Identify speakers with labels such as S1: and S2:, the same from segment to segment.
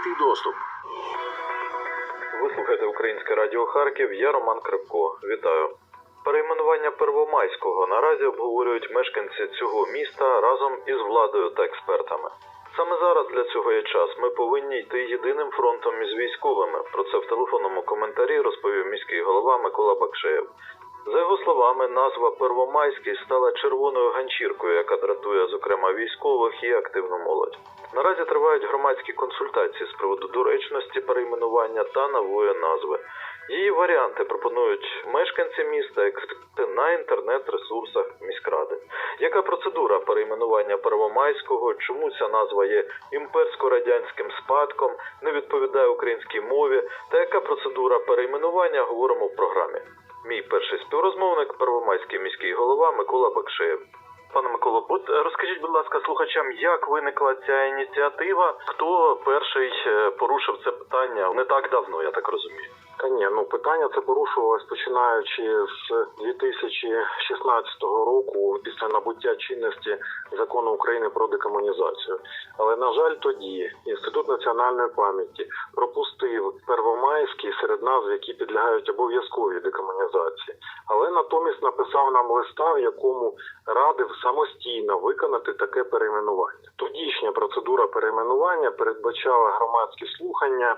S1: Закритий доступ.
S2: Ви слухаєте Українське Радіо Харків. Я Роман Крипко. Вітаю. Перейменування Первомайського наразі обговорюють мешканці цього міста разом із владою та експертами. Саме зараз для цього є час. Ми повинні йти єдиним фронтом із військовими. Про це в телефонному коментарі розповів міський голова Микола Бакшеєв. За його словами, назва Первомайський стала червоною ганчіркою, яка дратує зокрема військових і активну молодь. Наразі тривають громадські консультації з приводу доречності перейменування та нової назви. Її варіанти пропонують мешканці міста, експерти на інтернет-ресурсах міськради. Яка процедура перейменування Первомайського? Чому ця назва є імперсько-радянським спадком, не відповідає українській мові? Та яка процедура перейменування говоримо в програмі? Мій перший співрозмовник Первомайський міський голова Микола Бакшеєв. Пане Миколо, от е, розкажіть, будь ласка, слухачам, як виникла ця ініціатива? Хто перший е, порушив це питання не так давно, я так розумію.
S3: Та ні, ну питання це порушувалось починаючи з 2016 року після набуття чинності закону України про декомунізацію. Але на жаль, тоді інститут національної пам'яті пропустив первомайський серед назв, які підлягають обов'язковій декомунізації. Але натомість написав нам листа, в якому радив самостійно виконати таке перейменування. Тодішня процедура перейменування передбачала громадські слухання,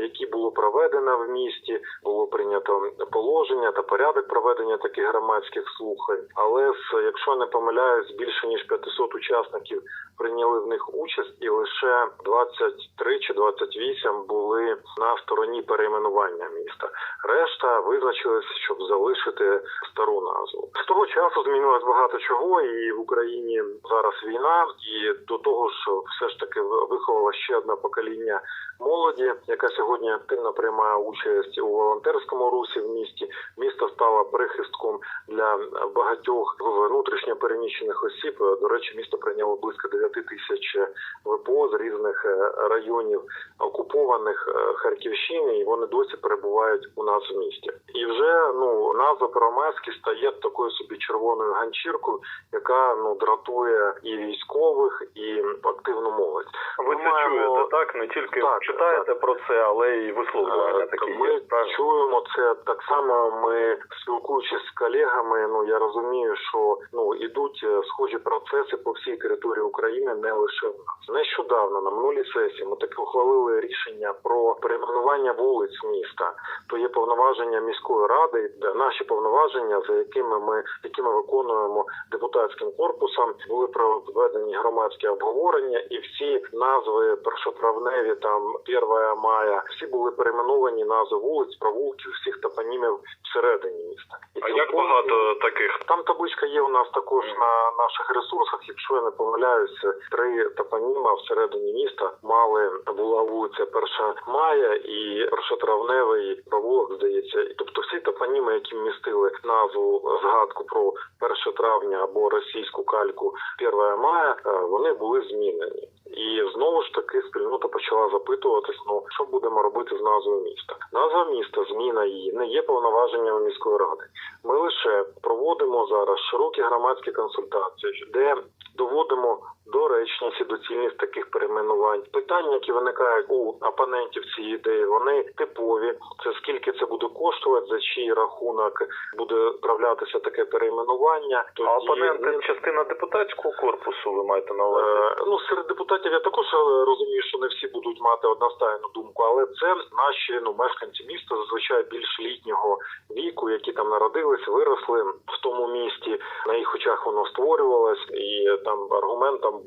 S3: які було проведено в місті, було прийнято положення та порядок проведення таких громадських слухань. Але з, якщо не помиляюсь, більше ніж 500 учасників прийняли в них участь, і лише 23 чи 28 були на стороні перейменування міста. Решта визначились, щоб залишити стару назву. З того часу змінилось багато чого, і в Україні зараз війна, і до того ж, все ж таки виховала ще одне покоління молоді, яка сьогодні активно приймає участь у волонтерському русі в місті. Місто стало прихистком для багатьох внутрішньо переміщених осіб. До речі, місто прийняло близько 9 тисяч ВПО з різних е, районів окупованих е, Харківщини, і вони досі перебувають у нас в місті. І вже ну назва Первомайський стає такою собі червоною ганчіркою, яка ну дратує і військових, і активну молодь.
S2: Ви це
S3: маємо-
S2: чуєте, так? Не тільки
S3: Так,
S2: читаєте
S3: так.
S2: про це, але й висловлювання
S3: Е,
S2: такі
S3: Ми чуємо це так само. Ми спілкуючись з колегами. Ну я розумію, що ну ідуть е, схожі процеси по всій території України, не лише в нас. Нещодавно на минулій сесії ми таки ухвалили рішення про перейменування вулиць міста. То є повноваження міської ради, де наші повноваження, за якими ми які ми виконуємо депутатським корпусом, були проведені громадські обговорення, і всі назви першотравневі, там 1 мая, всі були перейменовані назви вулиць, провулків, всіх топонімів всередині міста. І
S2: А як багато таких?
S3: там табличка є у нас також на наших ресурсах. Якщо я не помиляюся, три топоніма всередині міста мали була вулиця Перша Мая і першотравневий провулок, здається. Тобто всі топоніми, які містили назву згадку про 1 травня або російську кальку 1 мая, е, вони були змінені. І знову ж таки спільнота почала запитуватись: ну що будемо робити з назвою міста? Назва міста, зміна її не є повноваженнями міської ради. Ми лише проводимо зараз широкі громадські консультації, де доводимо доречність і доцільність таких перейменувань. Питання, які виникають у опонентів цієї ідеї, вони типові. Це скільки це буде коштувати, за чий рахунок буде вправлятися таке перейменування.
S2: А опоненти частина депутатського корпусу, ви маєте на увазі?
S3: Е, Ну, серед депутатів я також е, розумію, що не всі будуть мати одностайну думку, але це наші ну мешканці міста зазвичай більш літнього віку, які там народились, виросли в тому місті. На їх очах воно створювалось, і там аргументом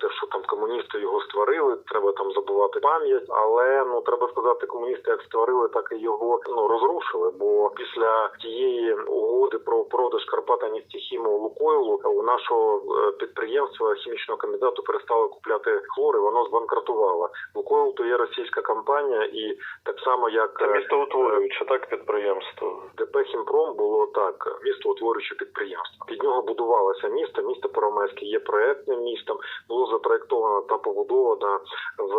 S3: те, що там комуністи його створили, треба там забувати пам'ять. Але ну треба сказати, комуністи як створили, так і його ну розрушили. Бо після тієї угоди про продаж Карпата нефтехіму Лукойлу у нашого е, підприємства хімічного комбінату перестали купляти хлори, воно збанкрутувало. Лукойл то є російська компанія, і так само як
S2: Це
S3: е,
S2: містоутворююче, так, підприємство.
S3: ДП «Хімпром» було так, місто утворююче підприємство. Під нього будувалося місто. Місто Первомайське є проектним містом. Було запроектовано та побудовано в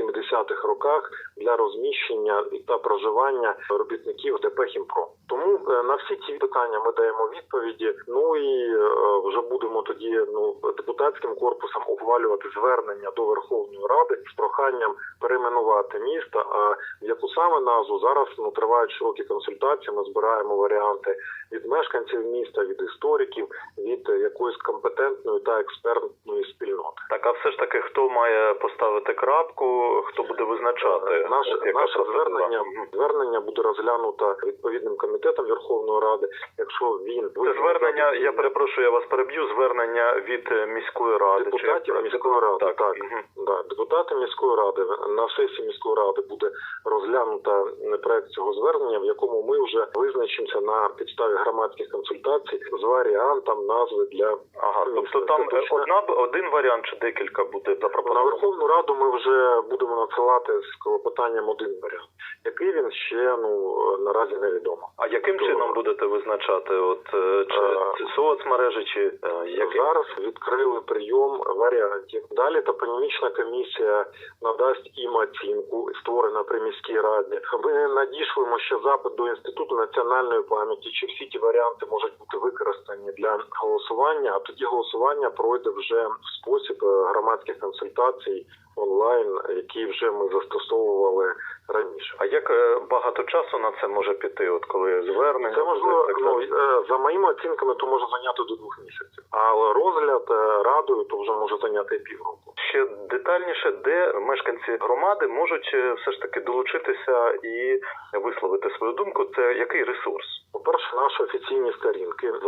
S3: 70-х роках для розміщення та проживання робітників ДП «Хімпром». Тому е, на всі ці питання ми даємо відповіді. Ну і е, вже будемо тоді ну депутатським корпусом ухвалювати звернення до Верховної Ради з проханням перейменувати місто. А яку саме назву зараз ну тривають широкі консультації. Ми збираємо варіанти від мешканців міста, від істориків, від якоїсь компетентної та експертної спільноти.
S2: Так, а все ж таки, хто має поставити крапку, хто буде визначати?
S3: Наше, наше звернення звернення буде розглянуто відповідним комітетом Верховної Ради. Якщо він
S2: Це звернення, я перепрошую, я вас переб'ю. Звернення від е, міської ради
S3: депутатів
S2: як?
S3: міської ради.
S2: Так,
S3: Так,
S2: Мгм.
S3: Да, депутати міської ради на сесії міської ради буде розглянуто проект цього звернення, в якому ми вже визначимося на підставі громадських консультацій з варіантом назви для
S2: Ага, тобто там е,
S3: точно-
S2: одна один варіант чи декілька буде
S3: на
S2: запропоновано?
S3: Верховну Раду ми вже будемо надсилати з клопотанням один варіант. Який він ще ну наразі невідомо.
S2: А яким
S3: То-
S2: чином будете визначати? От е, чи
S3: Е,
S2: це соцмережі, чи е, яким?
S3: Зараз відкрили прийом варіантів. Далі топонімічна комісія надасть їм оцінку, створена при міській раді. Ми надішлемо ще запит до інституту національної пам'яті. Чи всі ті варіанти можуть бути використані для голосування? А тоді голосування пройде вже в спосіб е, громадських консультацій онлайн, які вже ми застосовували раніше.
S2: А як е, багато часу на це може піти? От коли звернення
S3: Це можливо,
S2: так
S3: ну, е, за моїми оцінками, то може зайняти до двох місяців. Але розгляд е, радою то вже може зайняти півроку.
S2: ще детальніше, де мешканці громади можуть все ж таки долучитися і висловити свою думку. Це який ресурс?
S3: По-перше, наші офіційні сторінки в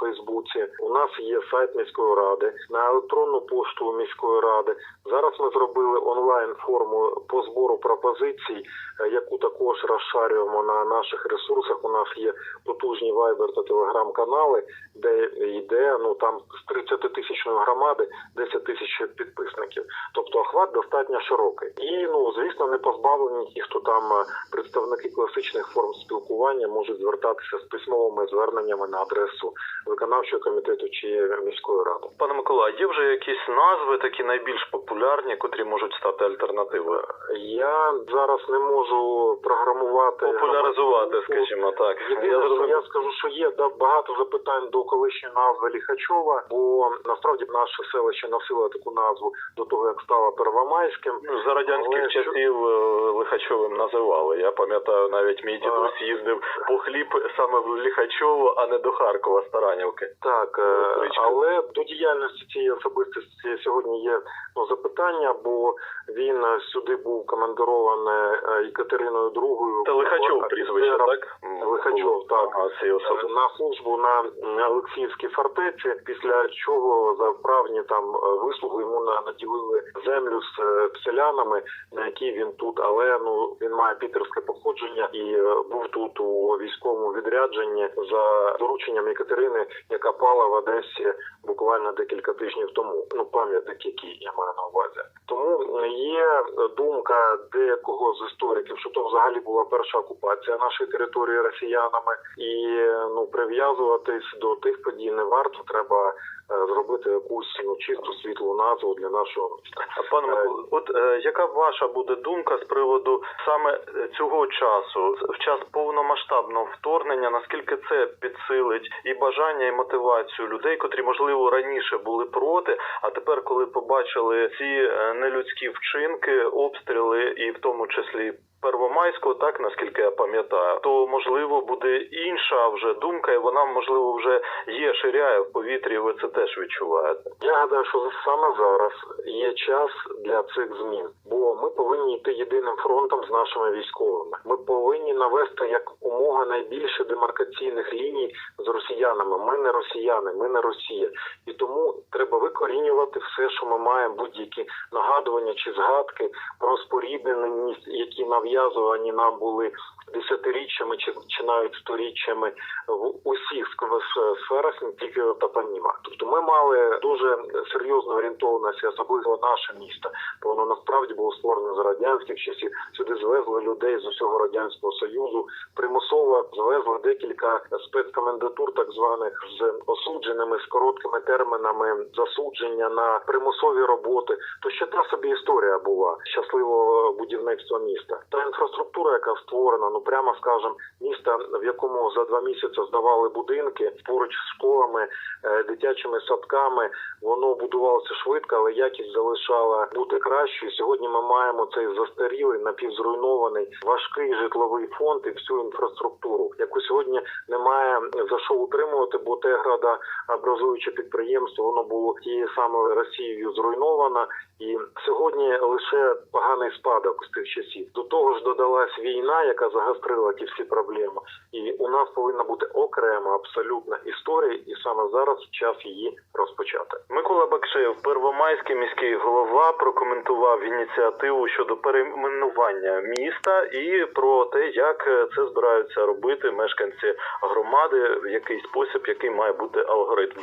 S3: Фейсбуці. У нас є сайт міської ради на електронну пошту міської ради. Зараз ми зробили онлайн форму по збору пропозицій, е, яку також розшарюємо на наших ресурсах. У нас є потужні вайбер та телеграм-канали, де йде ну там з 30 тисячної громади 10 тисяч підписників. Тобто охват достатньо широкий. І ну звісно, не позбавлені ті, хто там е, представники класичних форм спілкування можуть звертатися з письмовими зверненнями на адресу виконавчого комітету чи міської ради.
S2: Пане Микола, є вже якісь назви, такі найбільш популярні, котрі можуть стати альтернативою?
S3: Я зараз не можу програмувати
S2: Популяризувати, скажімо так.
S3: Єдине,
S2: Я
S3: що я скажу, що є да, багато запитань до колишньої назви Ліхачова, бо насправді наше селище носило таку назву до того, як стало Первомайським.
S2: Ну, За радянських
S3: Але
S2: часів е, Лихачовим називали. Я пам'ятаю, навіть мій дідусь їздив по хліб саме в Лихачово, а не до Харкова, Старанівки.
S3: Так, е, але до діяльності цієї особистості сьогодні є ну, запитання, бо він сюди був командирований Екатериною II.
S2: Це Лихачов прізвище, так?
S3: Лихачов, так.
S2: Цієї
S3: на службу на Олексіївській фортеці, після чого за вправні там е, вислуги йому на- наділили землю з е, селянами, на якій він тут, але ну він має пітерське походження і е, був тут у військовому відрядженні за дорученням Екатерини, яка пала в Одесі буквально декілька тижнів тому. Ну пам'ятник, який я маю на увазі. Тому е, є думка деякого з істориків, що то взагалі була перша окупація нашої території росіянами, і е, ну прив'язуватись до тих подій не варто. Треба е, зробити якусь ну чисту світлу назву для нашого міста.
S2: Пане Микола, от е, яка ваша буде думка з приводу саме е, цього часу, в час повномасштабного вторгнення, наскільки це підсилить і бажання, і мотивацію людей, котрі можливо раніше були проти, а тепер, коли побачили ці е, нелюдські вчинки, обстріли, і в тому числі. Первомайського, так наскільки я пам'ятаю, то можливо буде інша вже думка, і вона можливо вже є, ширяє в повітрі. Ви це теж відчуваєте.
S3: Я гадаю, що саме зараз є час для цих змін, бо ми повинні йти єдиним фронтом з нашими військовими. Ми повинні навести як умога найбільше демаркаційних ліній з росіянами. Ми не росіяни, ми не Росія, і тому треба викорінювати все, що ми маємо, будь-які нагадування чи згадки про спорідненість, які нав'язувані нам були десятиріччями чи, чи навіть сторіччями в усіх сферах, не тільки в топонімах. Тобто ми мали дуже серйозну орієнтованість, особливо наше місто, бо воно насправді було створено за радянських часів. Сюди звезли людей з усього радянського союзу, примусово звезли декілька спецкомендатур, так званих з осудженими з короткими термінами засудження на примусові роботи. То ще та собі історія була щасливого будівництва міста. Та інфраструктура, яка створена, ну прямо скажем, міста, в якому за два місяці здавали будинки поруч з школами, е, дитячими садками, воно будувалося швидко, але якість залишала бути кращою. Сьогодні ми маємо цей застарілий, напівзруйнований, важкий житловий фонд і всю інфраструктуру, яку сьогодні немає за що утримувати, бо те градообразуюче підприємство воно було тією самою Росією зруйновано, і сьогодні лише поганий спадок з тих часів. До того ж додалась війна, яка загострила ті всі проблеми. І у нас повинна бути окрема абсолютна історія, і саме зараз час її розпочати.
S2: Микола Бакшеєв, первомайський міський голова, прокоментував ініціативу щодо перейменування міста і про те, як це збираються робити мешканці громади, в який спосіб, який має бути алгоритм.